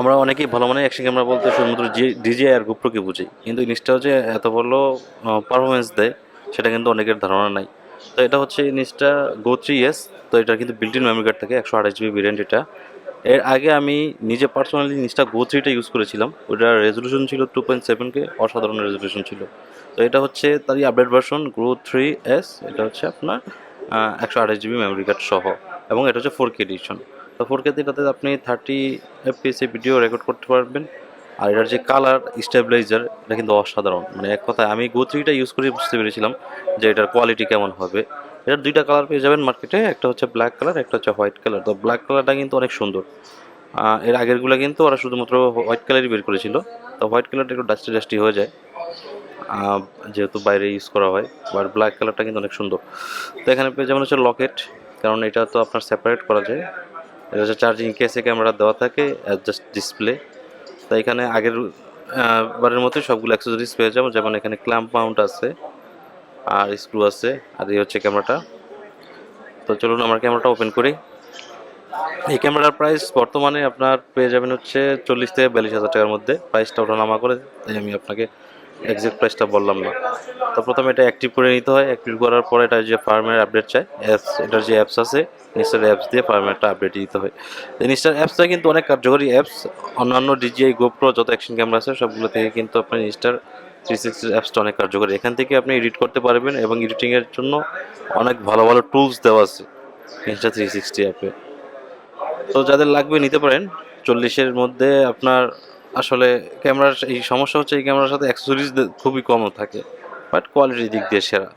আমরা অনেকেই ভালো মানে অ্যাকশন ক্যামেরা বলতে শুধুমাত্র ডিজে আর গোপ্রোকে বুঝি। কিন্তু এই জিনিসটাও যে এত ভালো পারফরমেন্স দেয়, সেটা কিন্তু অনেকের ধারণা নাই। তো এটা হচ্ছে এই জিনিসটা গো থ্রি এস তো এটা কিন্তু বিল্ট ইন মেমোরি কার্ড থাকে, একশো আঠাশ জিবি ভেরিয়েন্ট এটা। এর আগে আমি নিজে পার্সোনালি জিনিসটা গো থ্রিটা ইউজ করেছিলাম, ওটার রেজলিউশন ছিল টু পয়েন্ট সেভেনকে অসাধারণ রেজলিউশন ছিল। তো এটা হচ্ছে তারই update version grow three S এটা হচ্ছে আপনার একশো আঠাশ জিবি মেমোরি কার্ড সহ, এবং এটা হচ্ছে ফোর কে এডিশন তো ফোর কেতে এটাতে আপনি থার্টি এফপিএসে ভিডিও রেকর্ড করতে পারবেন। আর এটার যে কালার স্টেবিলাইজার এটা কিন্তু অসাধারণ। মানে এক কথায় আমি গো থ্রিটা ইউজ করে বুঝতে পেরেছিলাম যে এটার কোয়ালিটি কেমন হবে। এটার দুইটা কালার পেয়ে যাবেন মার্কেটে একটা হচ্ছে ব্ল্যাক কালার একটা হচ্ছে হোয়াইট কালার তো ব্ল্যাক কালারটা কিন্তু অনেক সুন্দর। এর আগেরগুলো কিন্তু ওরা শুধুমাত্র হোয়াইট কালারই বের করেছিল। তো হোয়াইট কালারটা একটু ডাস্টি ডাস্টি হয়ে যায়। যেহেতু বাইরে ইউজ করা হয় আর ব্ল্যাক কালারটা কিন্তু অনেক সুন্দর। তো এখানে পেয়ে যেমন হচ্ছে লকেট কারণ এটা তো আপনার সেপারেট করা যায়। এটা হচ্ছে চার্জিং কেসে ক্যামেরা দেওয়া থাকে জাস্ট ডিসপ্লে তো এখানে আগের বারের মতোই সবগুলো অ্যাক্সেসরিজ পেয়ে যাব, যেমন এখানে ক্ল্যাম্প মাউন্ট আছে, আর স্ক্রু আছে, আর এই হচ্ছে ক্যামেরাটা তো চলুন আমার ক্যামেরাটা ওপেন করি। এই ক্যামেরার প্রাইস বর্তমানে আপনার পেয়ে যাবেন হচ্ছে চল্লিশ থেকে বিয়াল্লিশ হাজার টাকার মধ্যে। প্রাইসটা ওঠানামা করে তাই আমি আপনাকে এক্সাক্ট প্রাইসটা বললাম না। তো প্রথমে এটা অ্যাক্টিভ করে নিতে হয়। অ্যাক্টিভ করার পরে এটা যে ফার্মের আপডেট চাই অ্যাপস এটার যে অ্যাপস আছে নিশ্চয় অ্যাপস দিয়ে ফার্মেরটা আপডেট দিতে হয়। নিশ্চয় অ্যাপসটা কিন্তু অনেক কার্যকরী অ্যাপস অন্যান্য ডিজিআই গোপ্রো যত অ্যাকশন ক্যামেরা আছে, সবগুলো থেকে কিন্তু আপনি ইনস্টার থ্রি সিক্সটি অ্যাপসটা অনেক কার্যকরী। এখান থেকে আপনি এডিট করতে পারবেন এবং এডিটিংয়ের জন্য অনেক ভালো ভালো টুলস দেওয়া আছে ইনস্টা থ্রি সিক্সটি অ্যাপে তো যাদের লাগবে নিতে পারেন। চল্লিশের মধ্যে আপনার আসলে ক্যামেরার, এই সমস্যা হচ্ছে এই ক্যামেরার সাথে অ্যাক্সেসরিজ খুবই কম থাকে বাট কোয়ালিটির দিক দিয়ে সেরা।